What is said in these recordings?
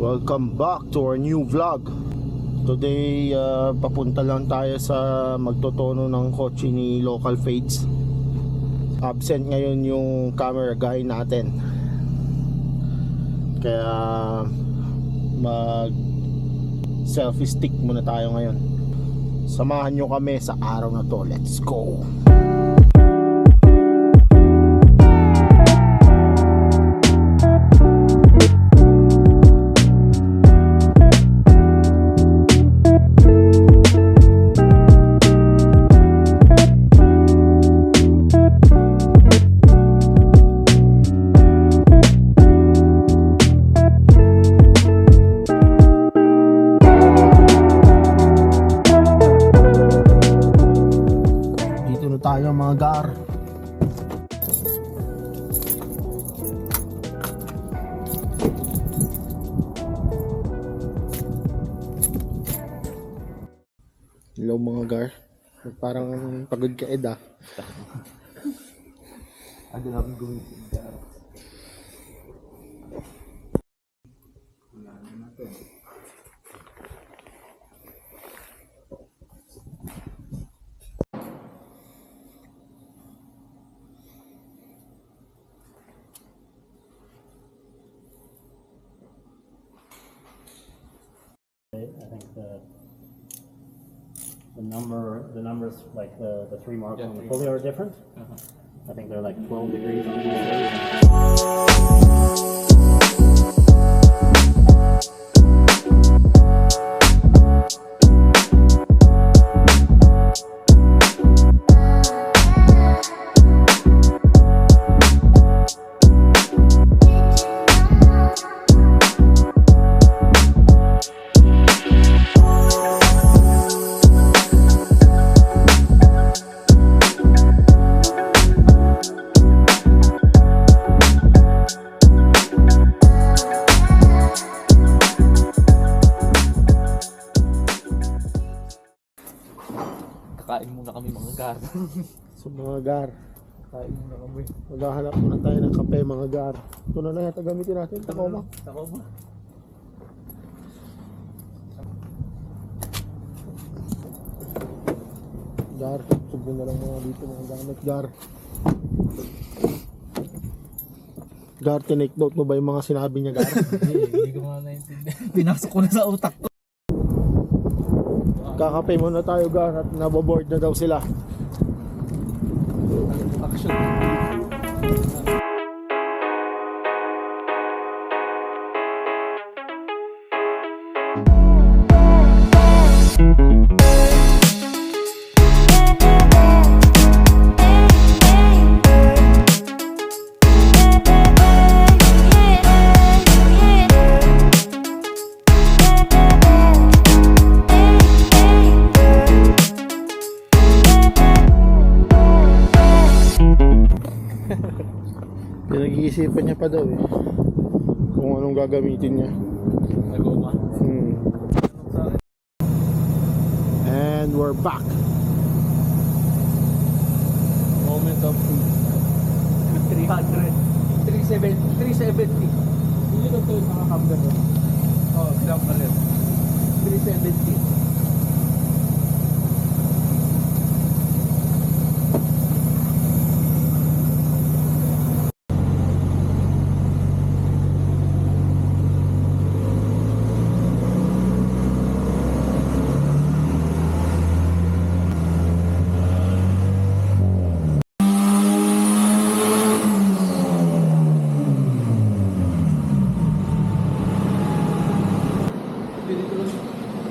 Welcome back to our new vlog. Today, uh, papunta lang tayo sa magtotono ng kotse ni Local Fades Absent ngayon yung camera guy natin. Kaya mag selfie stick muna tayo ngayon. Samahan nyo kami sa araw na to. Let's go! Tayo mga gar. Hello mga gar. Parang pagod ka Ed ah. Ano namin gawin? I think the, the number, the numbers, like the, the three marks on the pulley are different. Uh-huh. I think they're like twelve degrees on each side. Kakain muna kami mga gar. So mga gar. Kakain muna kami. Maghahanap muna tayo ng kape mga gar. Ito na lang yata gamitin natin. Ako ba? Gar. Subo na lang mga dito mga gamit. Gar. Gar, tinake note mo ba yung mga sinabi niya, Gar? Hindi, hindi ko nga naintindihan. Pinasok ko na sa utak ko. Kakape muna tayo, Gar, at naboboard na daw sila. Action. Pinag-iisipan niya pa daw eh. Kung anong gagamitin niya. Nagoma. Hmm. And we're back. Moment of truth. 300. 370. 370. Hindi ko ito nakakabda ko. Oh, jump pa rin. 370.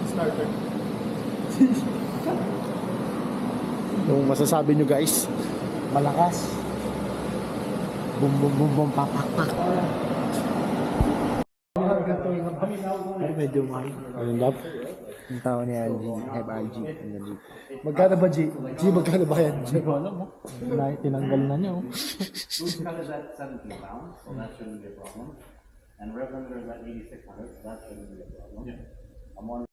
Starter. Yung masasabi nyo guys, malakas. Bum bum bum bum pak pak pak. Ay, medyo mahal. Ayun love. Ang tao ni LG. Have LG. Magkano ba G? G, magkano ba yan? G? Alam mo. Tinanggal na niya oh. Food cut is at 17 pounds, so that shouldn't be a problem. And rev limiter is at 8600, so that shouldn't be a problem. On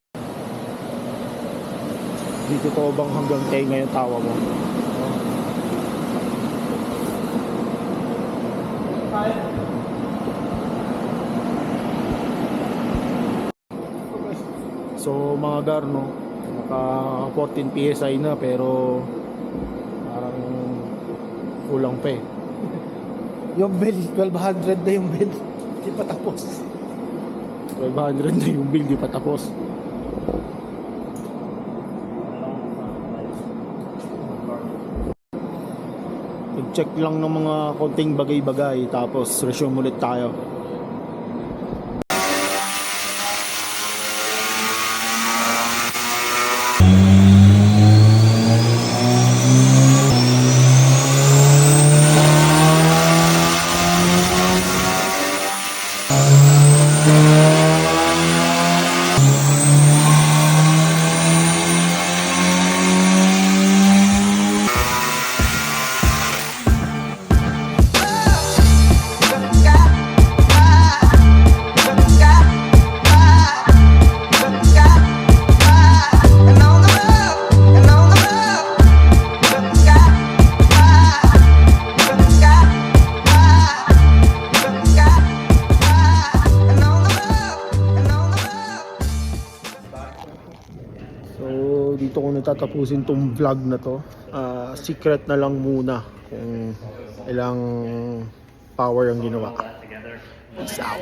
Di totoo bang hanggang tayo ngayon tawa mo? So mga gar no, naka 14 PSI na pero parang kulang pa eh. Yung bed, 1200 na yung bed. Hindi pa tapos. 1200 na yung bill, di pa tapos. Check lang ng mga konting bagay-bagay tapos resume ulit tayo. Dito ko natatapusin tong vlog na to. Ah, secret na lang muna kung ilang power ang ginawa. Peace out.